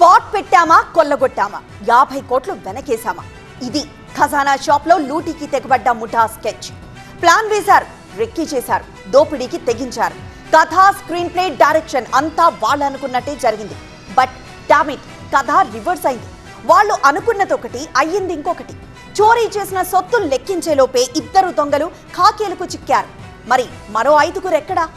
Spot పెట్టామా కొల్లగొట్టామా? యాభై కోట్లు వెనకేశామా? ఇది ఖజానా షాప్లో లూటీకి తెగబడ్డ ముఠా స్కెచ్. ప్లాన్ వేశారు రెక్కీ చేశారు దోపిడీకి తెగించారు. కథ స్క్రీన్ ప్లే డైరెక్షన్ అంతా వాళ్ళు అనుకున్నట్టే జరిగింది. బట్ డామిట్ కథ రివర్స్ అయింది. వాళ్ళు అనుకున్నది ఒకటి అయ్యింది ఇంకొకటి. చోరీ చేసిన సొత్తులు లెక్కించే లోపే ఇద్దరు దొంగలు కాకేలకు చిక్కారు. మరి మరో ఐదుగురు ఎక్కడా?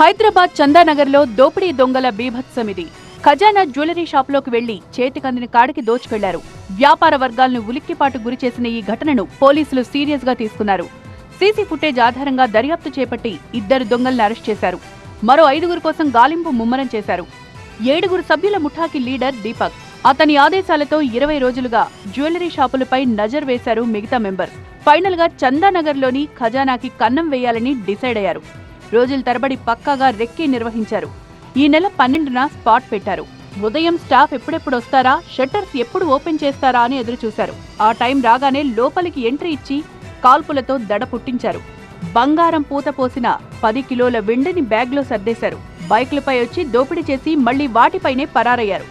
హైదరాబాద్ చందానగర్లో దోపిడీ దొంగల బీభత్సమిది. ఖజానా జ్యువెలరీ షాప్లోకి వెళ్ళి చేతికందిన కాడికి దోచుకెళ్ళారు. వ్యాపార వర్గాలను ఉలిక్కిపాటు గురిచేసిన ఈ ఘటనను పోలీసులు సీరియస్గా తీసుకున్నారు. సీసీ ఫుటేజ్ ఆధారంగా దర్యాప్తు చేపట్టి ఇద్దరు దొంగల్ని అరెస్ట్ చేశారు. మరో ఐదుగురు కోసం గాలింపు ముమ్మరం చేశారు. ఏడుగురు సభ్యుల ముఠాకి లీడర్ దీపక్. అతని ఆదేశాలతో ఇరవై రోజులుగా జ్యువెలరీ షాపులపై నజర్ వేశారు మిగతా మెంబర్. ఫైనల్గా చందానగర్లోని ఖజానాకి కన్నం వేయాలని డిసైడ్ అయ్యారు. రోజుల తరబడి పక్కాగా రెక్కీ నిర్వహించారు. ఈ నెల పన్నెండున స్పాట్ పెట్టారు. ఉదయం స్టాఫ్ ఎప్పుడెప్పుడు వస్తారా? షట్టర్స్ ఎప్పుడు ఓపెన్ చేస్తారా అని ఎదురుచూశారు. ఆ టైం రాగానే లోపలికి ఎంట్రీ ఇచ్చి కాల్పులతో దడ పుట్టించారు. బంగారం పూత పోసిన పది కిలోల వెండిని బ్యాగ్లో సర్దేశారు. బైకులపై వచ్చి దోపిడీ చేసి మళ్ళీ వాటిపైనే పరారయ్యారు.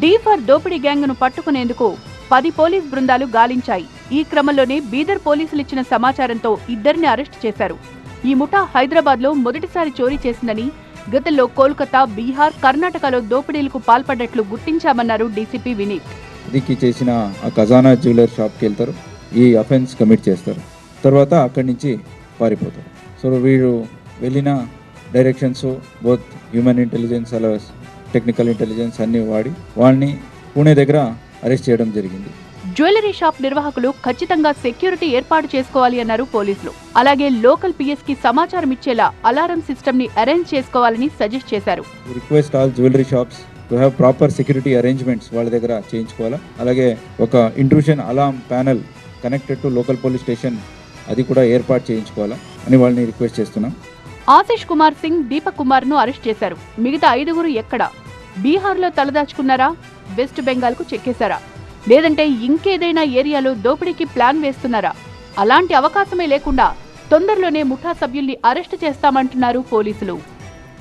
డీఫర్ దోపిడీ గ్యాంగ్ను పట్టుకునేందుకు పది పోలీస్ బృందాలు గాలించాయి. ఈ క్రమంలోనే బీదర్ పోలీసులు ఇచ్చిన సమాచారంతో ఇద్దరిని అరెస్ట్ చేశారు. ఈ ముఠా హైదరాబాద్లో మొదటిసారి చోరీ చేసిందని గతంలో కోల్కతా బీహార్ కర్ణాటకలో దోపిడీలకు పాల్పడ్డట్లు గుర్తించామన్నారు డీసీపీ వినీత్. చేసిన ఆ ఖజానా జ్యువెలర్ షాప్కి వెళ్తారు ఈ అఫెన్స్ కమిట్ చేస్తారు తర్వాత అక్కడి నుంచి పారిపోతారు. సో వీరు వెళ్ళిన డైరెక్షన్స్ బోత్ హ్యూమన్ ఇంటెలిజెన్స్ అలా టెక్నికల్ ఇంటెలిజెన్స్ అన్నీ వాడి వాళ్ళని పూణే దగ్గర అరెస్ట్ చేయడం జరిగింది. జ్యువెలరీ షాప్ నిర్వాహకులు ఖచ్చితంగా సెక్యూరిటీ ఏర్పాటు చేసుకోవాలి అన్నారు పోలీసులు. అలాగే లోకల్ పిఎస్కి సమాచారం ఇచ్చేలా అలారం సిస్టమ్ని అరేంజ్ చేసుకోవాలని సజెస్ట్ చేశారు. Request all jewellery shops to have proper security arrangements వాళ్ళ దగ్గర చేయించుకోవాలా? అలాగే ఒక intrusion alarm panel connected to local police station అది కూడా ఏర్పాటు చేయించుకోవాలా అని వాళ్ళని రిక్వెస్ట్ చేస్తున్నాం. ఆశిష్ కుమార్ సింగ్ దీపక్ కుమార్ను అరెస్ట్ చేశారు. మిగతా ఐదుగురు ఎక్కడ? బీహార్లో తలదాచుకున్నారా? వెస్ట్ బెంగాల్కు చెక్కేశారా? లేదంటే ఇంకేదైనా ఏరియాలో దోపిడీకి ప్లాన్ వేస్తున్నారా? అలాంటి అవకాశమే లేకుండా తొందరలోనే ముఠా సభ్యుల్ని అరెస్ట్ చేస్తామంటున్నారు పోలీసులు.